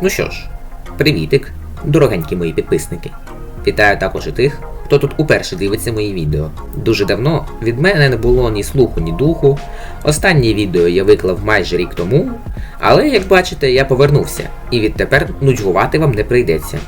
Ну що ж, привітик, дорогенькі мої підписники. Вітаю також і тих, хто тут уперше дивиться мої відео. Дуже давно від мене не було ні слуху, ні духу. Останнє відео я виклав майже рік тому, але як бачите, я повернувся, і відтепер нудьгувати вам не прийдеться.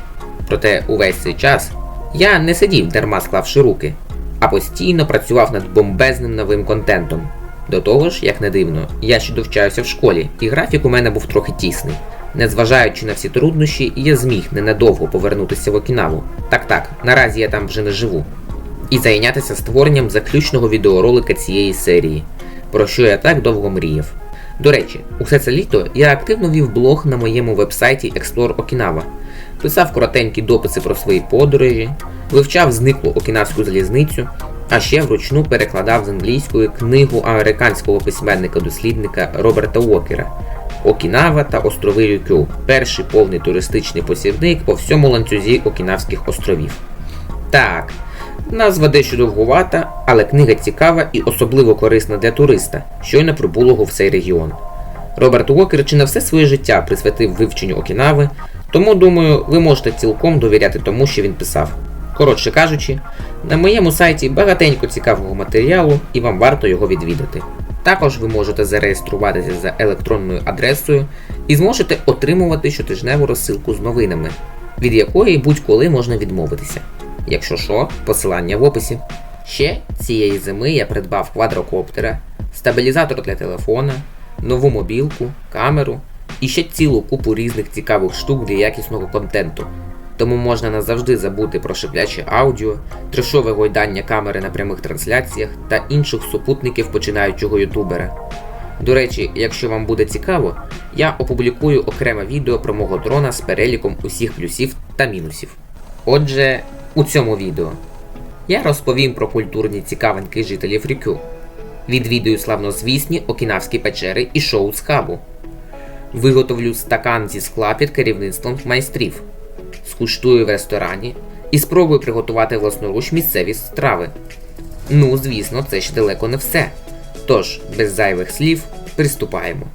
Проте увесь цей час я не сидів дарма склавши руки, а постійно працював над бомбезним новим контентом. До того ж, як не дивно, я ще довчаюся в школі, і графік у мене був трохи тісний. Незважаючи на всі труднощі, я зміг ненадовго повернутися в Окінаву. Так так, наразі я там вже не живу. І зайнятися створенням заключного відеоролика цієї серії, про що я так довго мріяв. До речі, усе це літо я активно вів блог на моєму вебсайті Explore Okinawa, писав коротенькі дописи про свої подорожі, вивчав зниклу окінавську залізницю, а ще вручну перекладав з англійської книгу американського письменника-дослідника Роберта Уокера Окінава та острови Рюкю перший повний туристичний посівник по всьому ланцюзі Окінавських островів. Так, назва дещо довгувата, але книга цікава і особливо корисна для туриста, щойно прибулого в цей регіон. Роберт Уокер чи не все своє життя присвятив вивченню Окінави, тому думаю, ви можете цілком довіряти тому, що він писав. Коротше кажучи, на моєму сайті багатенько цікавого матеріалу і вам варто його відвідати. Також ви можете зареєструватися за електронною адресою і зможете отримувати щотижневу розсилку з новинами, від якої будь-коли можна відмовитися. Якщо що, посилання в описі. Ще цієї зими я придбав квадрокоптера, стабілізатор для телефона, нову мобілку, камеру і ще цілу купу різних цікавих штук для якісного контенту. Тому можна назавжди забути про шипляче аудіо, трешове гойдання камери на прямих трансляціях та інших супутників починаючого ютубера. До речі, якщо вам буде цікаво, я опублікую окреме відео про мого дрона з переліком усіх плюсів та мінусів. Отже, у цьому відео я розповім про культурні цікавинки жителів Рюкю, відвідую славнозвісні окінавські печери і шоу з хабу, виготовлю стакан зі скла під керівництвом майстрів скуштую в ресторані і спробую приготувати власноруч місцеві страви. Ну, звісно, це ще далеко не все. Тож, без зайвих слів, приступаємо.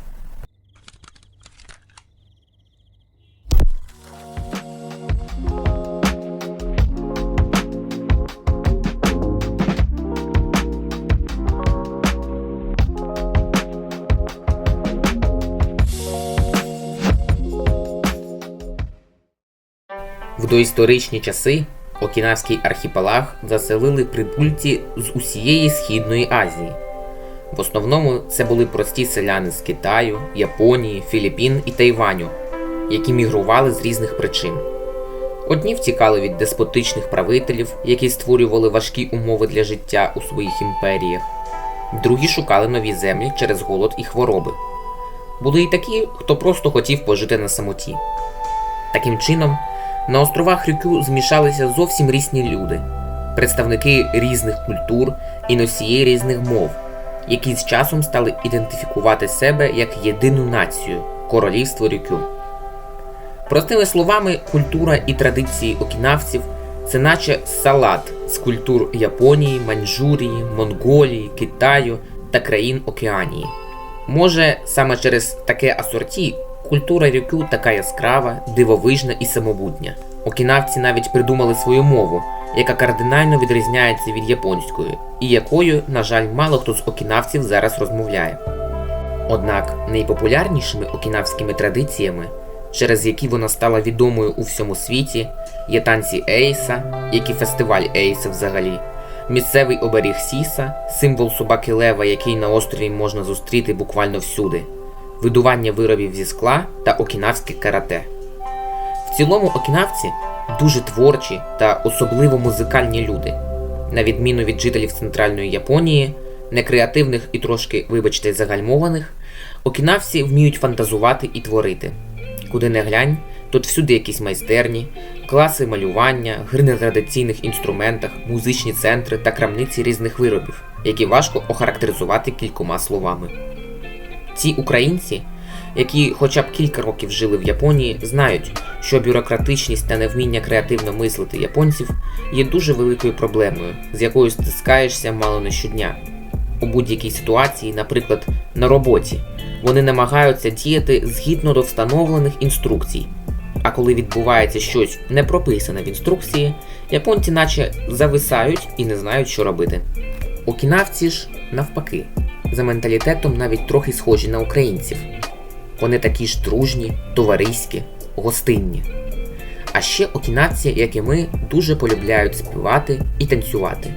Доісторичні часи Окінавський архіпелаг заселили прибульці з усієї Східної Азії. В основному це були прості селяни з Китаю, Японії, Філіппін і Тайваню, які мігрували з різних причин. Одні втікали від деспотичних правителів, які створювали важкі умови для життя у своїх імперіях, другі шукали нові землі через голод і хвороби. Були й такі, хто просто хотів пожити на самоті. Таким чином, на островах Рюкю змішалися зовсім різні люди, представники різних культур і носії різних мов, які з часом стали ідентифікувати себе як єдину націю королівство Рюкю. Простими словами, культура і традиції окінавців це наче салат з культур Японії, Маньчжурії, Монголії, Китаю та країн Океанії. Може, саме через таке асорті Культура Рюкю така яскрава, дивовижна і самобутня. Окінавці навіть придумали свою мову, яка кардинально відрізняється від японської, і якою, на жаль, мало хто з окінавців зараз розмовляє. Однак найпопулярнішими окінавськими традиціями, через які вона стала відомою у всьому світі, є танці Ейса, як і фестиваль Ейса взагалі, місцевий оберіг Сіса, символ собаки Лева, який на острові можна зустріти буквально всюди видування виробів зі скла та окінавське карате. В цілому окінавці дуже творчі та особливо музикальні люди, на відміну від жителів центральної Японії, некреативних і трошки, вибачте, загальмованих, окінавці вміють фантазувати і творити. Куди не глянь, тут всюди якісь майстерні, класи малювання, гри на традиційних інструментах, музичні центри та крамниці різних виробів, які важко охарактеризувати кількома словами. Ці українці, які хоча б кілька років жили в Японії, знають, що бюрократичність та невміння креативно мислити японців є дуже великою проблемою, з якою стискаєшся мало не щодня. У будь-якій ситуації, наприклад, на роботі, вони намагаються діяти згідно до встановлених інструкцій, А коли відбувається щось не прописане в інструкції, японці наче зависають і не знають, що робити. Окінавці ж навпаки, за менталітетом навіть трохи схожі на українців. Вони такі ж дружні, товариські, гостинні. А ще окінавці, як і ми, дуже полюбляють співати і танцювати.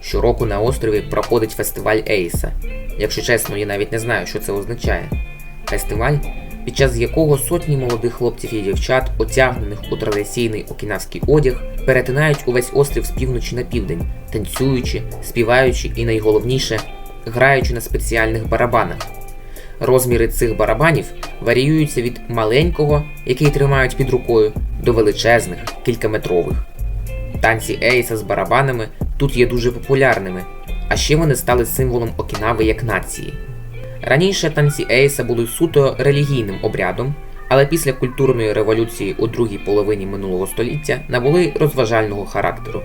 Щороку на острові проходить фестиваль Ейса. Якщо чесно, я навіть не знаю, що це означає. Фестиваль, під час якого сотні молодих хлопців і дівчат, одягнених у традиційний окінавський одяг, перетинають увесь острів з півночі на південь, танцюючи, співаючи і найголовніше граючи на спеціальних барабанах. Розміри цих барабанів варіюються від маленького, який тримають під рукою, до величезних, кількаметрових. Танці Ейса з барабанами тут є дуже популярними, а ще вони стали символом Окінави як нації. Раніше танці Ейса були суто релігійним обрядом, але після культурної революції у другій половині минулого століття набули розважального характеру.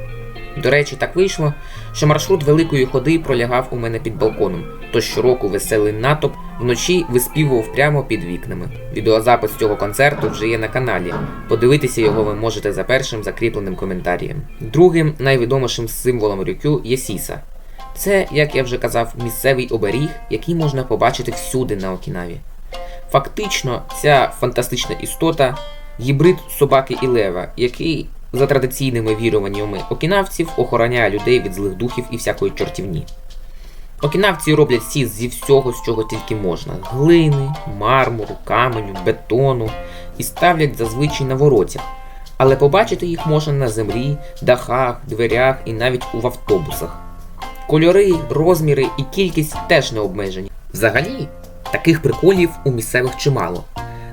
До речі, так вийшло, що маршрут великої ходи пролягав у мене під балконом, тож щороку веселий натовп вночі виспівував прямо під вікнами. Відеозапис цього концерту вже є на каналі. Подивитися його ви можете за першим закріпленим коментарієм. Другим найвідомішим символом рюкю є сіса. Це, як я вже казав, місцевий оберіг, який можна побачити всюди на Окінаві. Фактично, ця фантастична істота гібрид собаки і лева, який за традиційними віруваннями окінавців охороняє людей від злих духів і всякої чортівні. Окінавці роблять сіс зі всього, з чого тільки можна: глини, мармуру, каменю, бетону і ставлять зазвичай на воротях. Але побачити їх можна на землі, дахах, дверях і навіть у автобусах. Кольори, розміри і кількість теж не обмежені. Взагалі, таких приколів у місцевих чимало.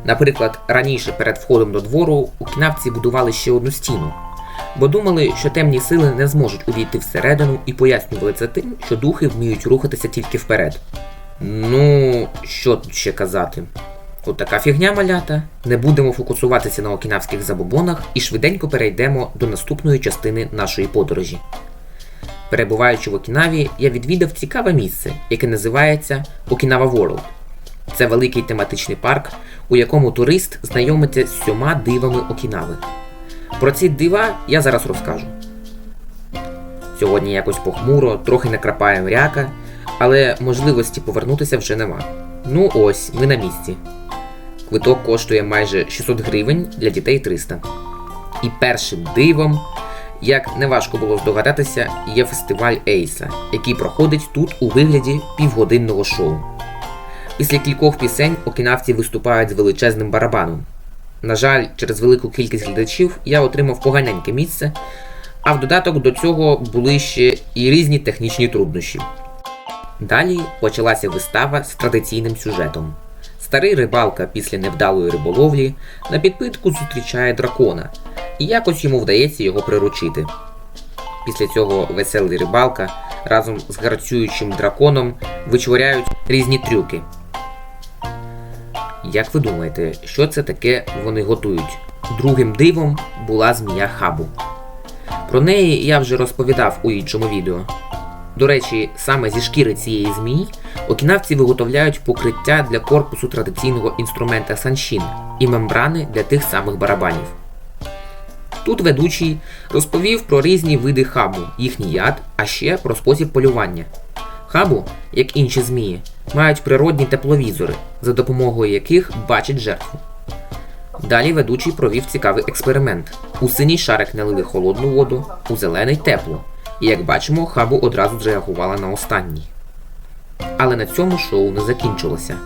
Наприклад, раніше перед входом до двору окінавці будували ще одну стіну, бо думали, що темні сили не зможуть увійти всередину і пояснювали це тим, що духи вміють рухатися тільки вперед. Ну, що тут ще казати? От така фігня малята. Не будемо фокусуватися на окінавських забобонах і швиденько перейдемо до наступної частини нашої подорожі. Перебуваючи в Окінаві, я відвідав цікаве місце, яке називається Окінава World. Це великий тематичний парк, у якому турист знайомиться з сьома дивами Окінави. Про ці дива я зараз розкажу. Сьогодні якось похмуро, трохи накрапає мряка, але можливості повернутися вже нема. Ну ось, ми на місці. Квиток коштує майже 600 гривень для дітей 300. І першим дивом, як неважко було здогадатися, є фестиваль Ейса, який проходить тут у вигляді півгодинного шоу. Після кількох пісень окінавці виступають з величезним барабаном. На жаль, через велику кількість глядачів я отримав поганеньке місце, а в додаток до цього були ще і різні технічні труднощі. Далі почалася вистава з традиційним сюжетом. Старий рибалка після невдалої риболовлі на підпитку зустрічає дракона, і якось йому вдається його приручити. Після цього веселий рибалка разом з гарцюючим драконом вичворяють різні трюки. Як ви думаєте, що це таке вони готують? Другим дивом була змія Хабу. Про неї я вже розповідав у іншому відео. До речі, саме зі шкіри цієї змії окінавці виготовляють покриття для корпусу традиційного інструмента саншін і мембрани для тих самих барабанів. Тут ведучий розповів про різні види хабу, їхній яд, а ще про спосіб полювання. Хабу, як інші змії, мають природні тепловізори, за допомогою яких бачать жертву. Далі ведучий провів цікавий експеримент. У синій шарик налили холодну воду, у зелений тепло. І як бачимо, хабу одразу зреагувала на останній. Але на цьому шоу не закінчилося.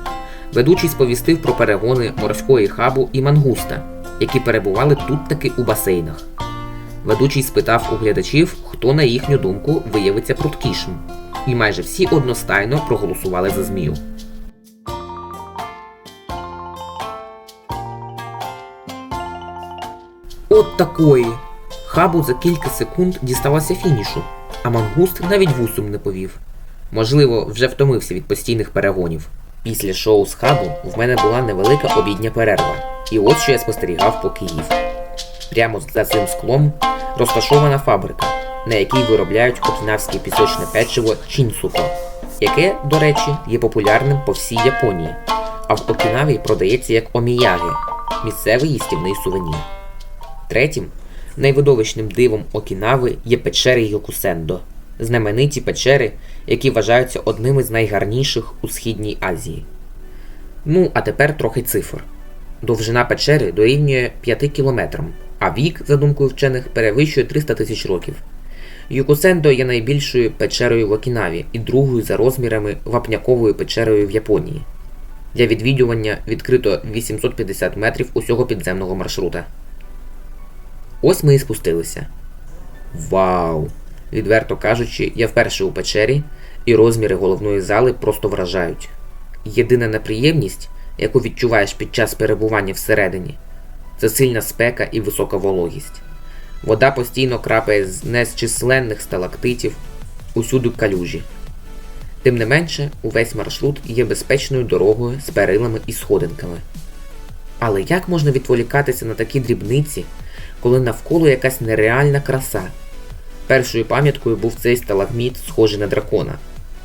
Ведучий сповістив про перегони морської хабу і мангуста, які перебували тут таки у басейнах. Ведучий спитав у глядачів, хто, на їхню думку, виявиться пруткішим, і майже всі одностайно проголосували за змію. От такої. Хабу за кілька секунд діставався фінішу, а мангуст навіть вусом не повів. Можливо, вже втомився від постійних перегонів. Після шоу з хабу в мене була невелика обідня перерва, і от що я спостерігав, поки їв. Прямо за цим склом розташована фабрика, на якій виробляють окінавське пісочне печиво Чінсуко, яке, до речі, є популярним по всій Японії, а в Окінаві продається як оміяги, місцевий їстівний сувенір. Третім найвидовищним дивом Окінави є печери Йокусендо, знамениті печери, які вважаються одними з найгарніших у Східній Азії. Ну, а тепер трохи цифр. Довжина печери дорівнює 5 кілометрам, а вік, за думкою вчених, перевищує 300 тисяч років. Юкусендо є найбільшою печерою в Окінаві і другою за розмірами вапняковою печерою в Японії. Для відвідування відкрито 850 метрів усього підземного маршрута. Ось ми і спустилися. Вау! Відверто кажучи, я вперше у печері, і розміри головної зали просто вражають. Єдина неприємність, яку відчуваєш під час перебування всередині, це сильна спека і висока вологість. Вода постійно крапає з незчисленних сталактитів, усюди калюжі. Тим не менше, увесь маршрут є безпечною дорогою з перилами і сходинками. Але як можна відволікатися на такі дрібниці, коли навколо якась нереальна краса? Першою пам'яткою був цей сталагміт, схожий на дракона.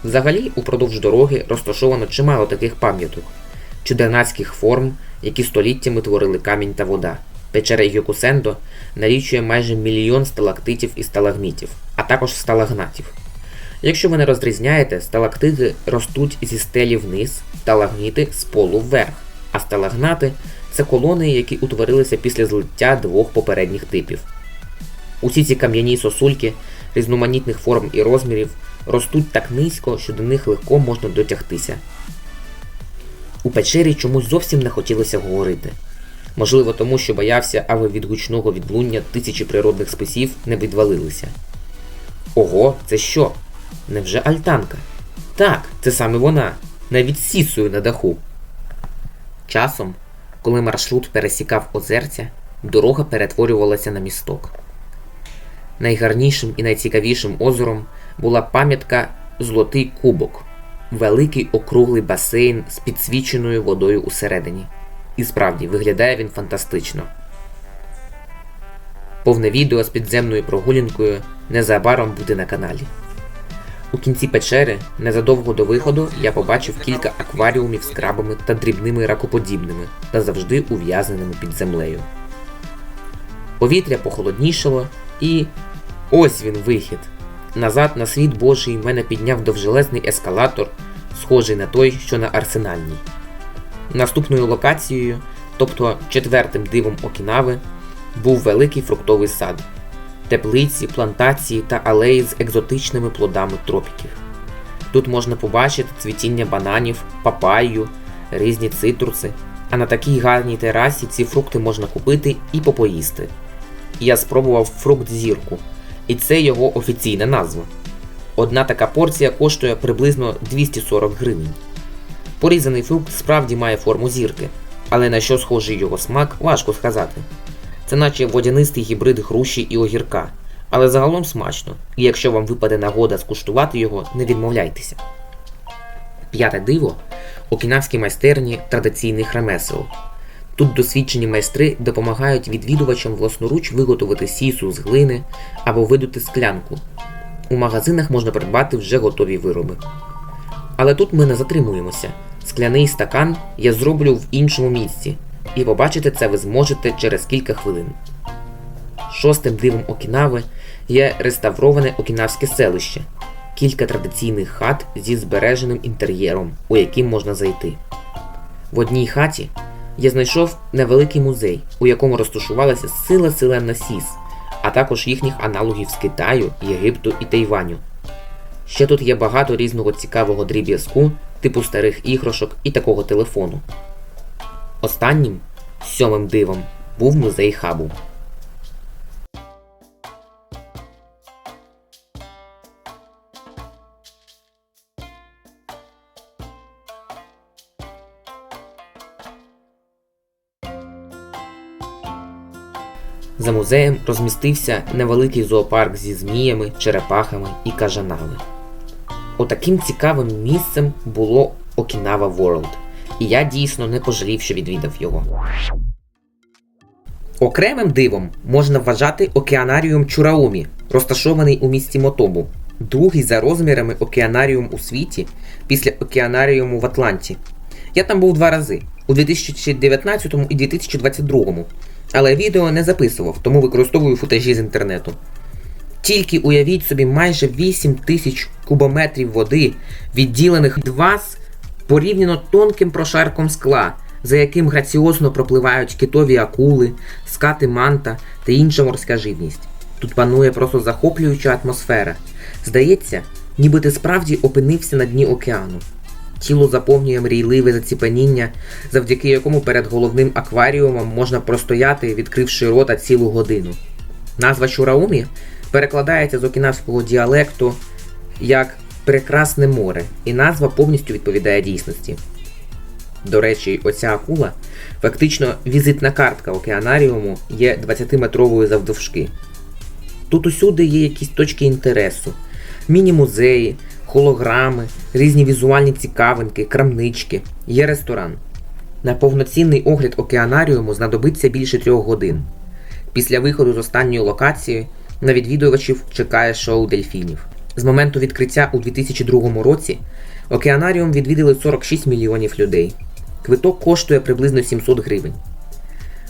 Взагалі, упродовж дороги розташовано чимало таких пам'яток, чудернацьких форм, які століттями творили камінь та вода. Печера Йокусендо налічує майже мільйон сталактитів і сталагмітів, а також сталагнатів. Якщо ви не розрізняєте, сталактити ростуть зі стелі вниз, сталагміти з полу вверх, а сталагнати це колони, які утворилися після злиття двох попередніх типів. Усі ці кам'яні сосульки різноманітних форм і розмірів ростуть так низько, що до них легко можна дотягтися. Печері чомусь зовсім не хотілося говорити. Можливо, тому що боявся, аби від гучного відлуння тисячі природних списів не відвалилися. Ого, це що? Невже альтанка? Так, це саме вона, навіть сісою на даху. Часом, коли маршрут пересікав озерця, дорога перетворювалася на місток. Найгарнішим і найцікавішим озером була пам'ятка Золотий Кубок, великий округлий басейн з підсвіченою водою усередині. І справді виглядає він фантастично. Повне відео з підземною прогулянкою незабаром буде на каналі. У кінці печери, незадовго до виходу, я побачив кілька акваріумів з крабами та дрібними ракоподібними та завжди ув'язненими під землею. Повітря похолоднішало і. ось він вихід. Назад на світ Божий мене підняв довжелезний ескалатор, схожий на той, що на арсенальній. Наступною локацією, тобто четвертим дивом Окінави, був великий фруктовий сад, теплиці, плантації та алеї з екзотичними плодами тропіків. Тут можна побачити цвітіння бананів, папайю, різні цитруси, а на такій гарній терасі ці фрукти можна купити і попоїсти. Я спробував фрукт зірку, і це його офіційна назва. Одна така порція коштує приблизно 240 гривень. Порізаний фрукт справді має форму зірки, але на що схожий його смак, важко сказати. Це наче водянистий гібрид груші і огірка, але загалом смачно, і якщо вам випаде нагода скуштувати його, не відмовляйтеся. П'яте диво окінавські майстерні традиційних ремесел. Тут досвідчені майстри допомагають відвідувачам власноруч виготовити сісу з глини або видути склянку. У магазинах можна придбати вже готові вироби. Але тут ми не затримуємося. Скляний стакан я зроблю в іншому місці, і побачити це ви зможете через кілька хвилин. Шостим дивом Окінави є реставроване окінавське селище, кілька традиційних хат зі збереженим інтер'єром, у які можна зайти. В одній хаті я знайшов невеликий музей, у якому розташувалася сила селена Сіс, а також їхніх аналогів з Китаю, Єгипту і Тайваню. Ще тут є багато різного цікавого дріб'язку, типу старих іграшок і такого телефону. Останнім, сьомим дивом, був музей хабу. За музеєм розмістився невеликий зоопарк зі зміями, черепахами і кажанами. Отаким цікавим місцем було Okinawa World, і я дійсно не пожалів, що відвідав його. Окремим дивом можна вважати океанаріум Чураумі, розташований у місті Мотобу, другий за розмірами океанаріум у світі після океанаріуму в Атланті. Я там був два рази, у 2019 і 2022, але відео не записував, тому використовую футажі з інтернету. Тільки уявіть собі майже 8 тисяч кубометрів води, відділених від вас порівняно тонким прошарком скла, за яким граціозно пропливають китові акули, скати манта та інша морська живність. Тут панує просто захоплююча атмосфера. Здається, ніби ти справді опинився на дні океану. Тіло заповнює мрійливе заціпаніння, завдяки якому перед головним акваріумом можна простояти, відкривши рота цілу годину. Назва Чураумі перекладається з окінавського діалекту як Прекрасне море, і назва повністю відповідає дійсності. До речі, оця акула фактично візитна картка океанаріуму є 20-метровою завдовжки. Тут усюди є якісь точки інтересу, міні-музеї, холограми, різні візуальні цікавинки, крамнички, є ресторан. На повноцінний огляд океанаріуму знадобиться більше трьох годин. Після виходу з останньої локації на відвідувачів чекає шоу дельфінів. З моменту відкриття у 2002 році океанаріум відвідали 46 мільйонів людей. Квиток коштує приблизно 700 гривень.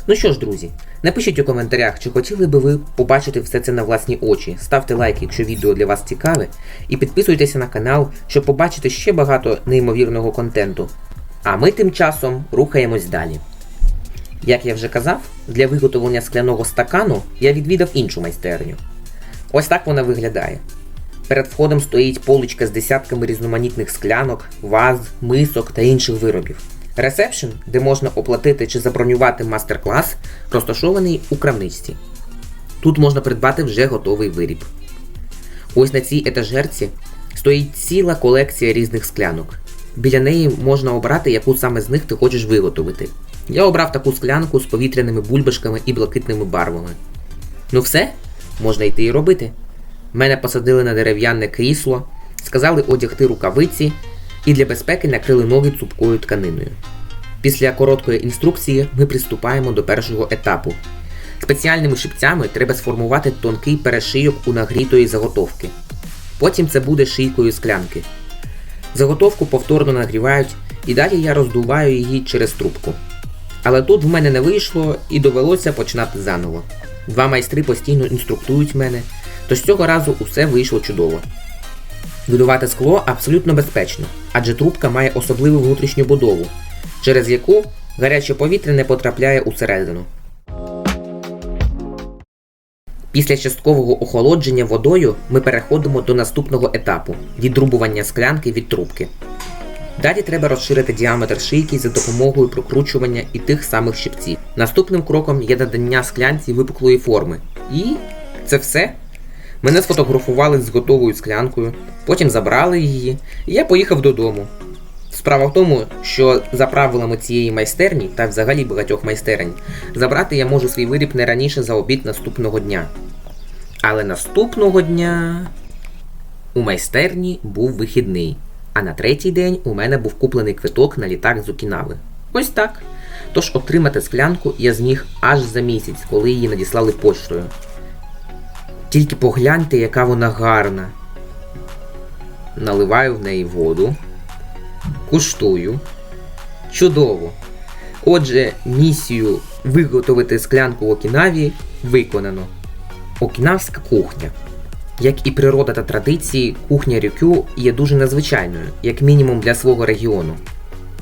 Ну що ж, друзі, напишіть у коментарях, чи хотіли би ви побачити все це на власні очі. Ставте лайк, якщо відео для вас цікаве, і підписуйтеся на канал, щоб побачити ще багато неймовірного контенту. А ми тим часом рухаємось далі. Як я вже казав, для виготовлення скляного стакану я відвідав іншу майстерню. Ось так вона виглядає. Перед входом стоїть поличка з десятками різноманітних склянок, ваз, мисок та інших виробів. Ресепшн, де можна оплатити чи забронювати мастер-клас, розташований у крамничці. Тут можна придбати вже готовий виріб. Ось на цій етажерці стоїть ціла колекція різних склянок. Біля неї можна обрати, яку саме з них ти хочеш виготовити. Я обрав таку склянку з повітряними бульбашками і блакитними барвами. Ну все, можна йти і робити. Мене посадили на дерев'яне крісло, сказали одягти рукавиці і для безпеки накрили ноги цупкою тканиною. Після короткої інструкції ми приступаємо до першого етапу. Спеціальними шипцями треба сформувати тонкий перешийок у нагрітої заготовки. Потім це буде шийкою склянки. Заготовку повторно нагрівають і далі я роздуваю її через трубку. Але тут в мене не вийшло і довелося починати заново. Два майстри постійно інструктують мене, тож цього разу усе вийшло чудово. Видувати скло абсолютно безпечно, адже трубка має особливу внутрішню будову, через яку гаряче повітря не потрапляє усередину. Після часткового охолодження водою ми переходимо до наступного етапу відрубування склянки від трубки. Далі треба розширити діаметр шийки за допомогою прокручування і тих самих щипців. Наступним кроком є надання склянці випуклої форми. І це все. Мене сфотографували з готовою склянкою, потім забрали її, і я поїхав додому. Справа в тому, що за правилами цієї майстерні та взагалі багатьох майстерень, забрати я можу свій виріб не раніше за обід наступного дня. Але наступного дня у майстерні був вихідний, а на третій день у мене був куплений квиток на літак з Окінави. Ось так. Тож отримати склянку я зміг аж за місяць, коли її надіслали поштою. Тільки погляньте, яка вона гарна. Наливаю в неї воду, куштую. Чудово! Отже, місію виготовити склянку в Окінаві виконано. Окінавська кухня. Як і природа та традиції, кухня Рюкю є дуже незвичайною, як мінімум для свого регіону.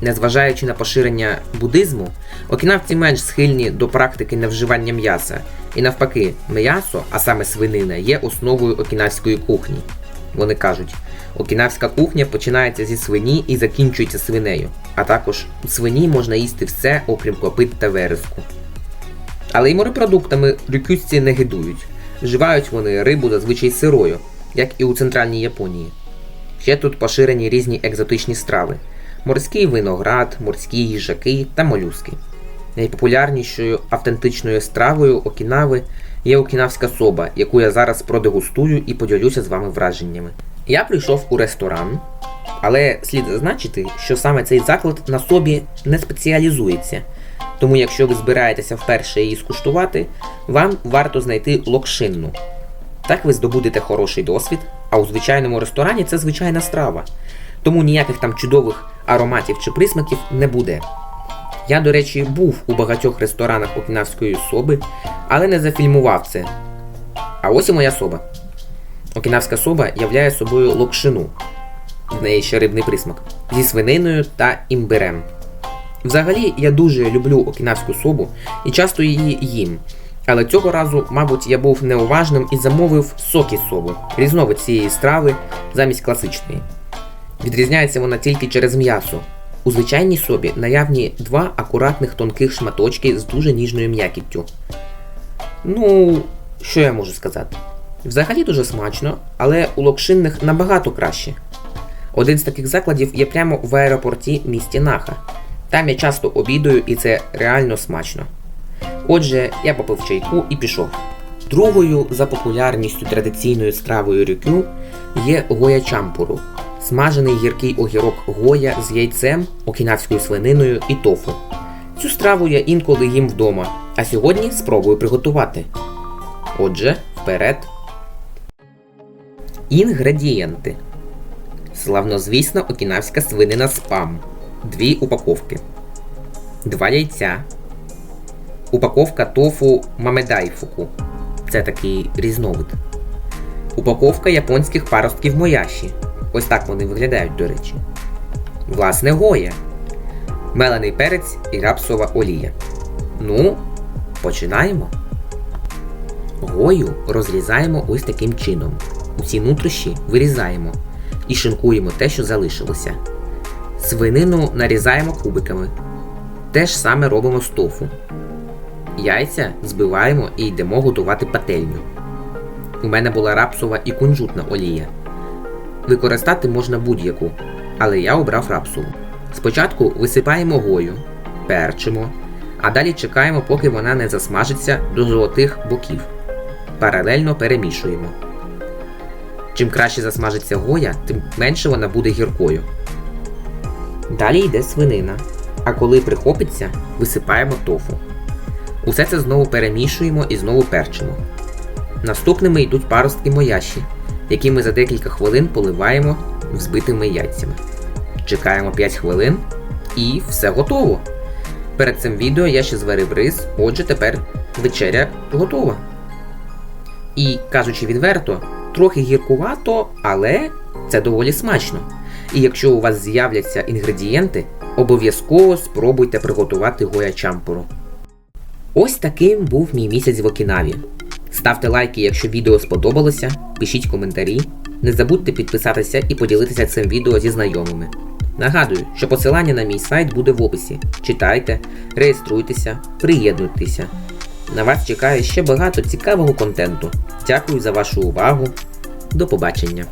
Незважаючи на поширення буддизму, окінавці менш схильні до практики невживання м'яса, і навпаки, м'ясо, а саме свинина, є основою окінавської кухні. Вони кажуть, окінавська кухня починається зі свині і закінчується свинею, а також у свині можна їсти все, окрім копит та вереску. Але й морепродуктами рюкюсці не гидують. Вживають вони рибу зазвичай сирою, як і у центральній Японії. Ще тут поширені різні екзотичні страви: морський виноград, морські їжаки та молюски. Найпопулярнішою автентичною стравою Окінави є окінавська соба, яку я зараз продегустую і поділюся з вами враженнями. Я прийшов у ресторан, але слід зазначити, що саме цей заклад на собі не спеціалізується. Тому, якщо ви збираєтеся вперше її скуштувати, вам варто знайти локшинну. Так ви здобудете хороший досвід, а у звичайному ресторані це звичайна страва. Тому ніяких там чудових ароматів чи присмаків не буде. Я, до речі, був у багатьох ресторанах окінавської соби, але не зафільмував це. А ось і моя соба. Окінавська соба являє собою локшину. В неї ще рибний присмак. Зі свининою та імбирем. Взагалі, я дуже люблю окінавську собу і часто її їм. Але цього разу, мабуть, я був неуважним і замовив сокі собу, різновид цієї страви замість класичної. Відрізняється вона тільки через м'ясо. У звичайній собі наявні два акуратних тонких шматочки з дуже ніжною м'якіттю. Ну, що я можу сказати? Взагалі дуже смачно, але у локшинних набагато краще. Один з таких закладів є прямо в аеропорті місті Наха. Там я часто обідаю і це реально смачно. Отже, я попив чайку і пішов. Другою за популярністю традиційною стравою рюкю є гоя чампуру смажений гіркий огірок гоя з яйцем, окінавською свининою і тофу. Цю страву я інколи їм вдома, а сьогодні спробую приготувати. Отже, вперед. Інгредієнти. Славнозвісна окінавська свинина спам. Дві упаковки. Два яйця. Упаковка тофу мамедайфуку. Це такий різновид. Упаковка японських паростків мояші. Ось так вони виглядають, до речі. Власне, гоя. Мелений перець і рапсова олія. Ну, починаємо. Гою розрізаємо ось таким чином. Усі нутрощі вирізаємо і шинкуємо те, що залишилося. Свинину нарізаємо кубиками. Те ж саме робимо з тофу. Яйця збиваємо і йдемо готувати пательню. У мене була рапсова і кунжутна олія. Використати можна будь-яку, але я обрав рапсову. Спочатку висипаємо гою, перчимо, а далі чекаємо, поки вона не засмажиться до золотих боків. Паралельно перемішуємо. Чим краще засмажиться гоя, тим менше вона буде гіркою. Далі йде свинина. А коли прихопиться, висипаємо тофу. Усе це знову перемішуємо і знову перчимо. Наступними йдуть паростки мояші, які ми за декілька хвилин поливаємо взбитими яйцями. Чекаємо 5 хвилин і все готово. Перед цим відео я ще зварив рис, отже тепер вечеря готова. І кажучи відверто, трохи гіркувато, але це доволі смачно. І якщо у вас з'являться інгредієнти, обов'язково спробуйте приготувати гоя чампуру. Ось таким був мій місяць в Окінаві. Ставте лайки, якщо відео сподобалося, пишіть коментарі, не забудьте підписатися і поділитися цим відео зі знайомими. Нагадую, що посилання на мій сайт буде в описі. Читайте, реєструйтеся, приєднуйтеся. На вас чекає ще багато цікавого контенту. Дякую за вашу увагу. До побачення!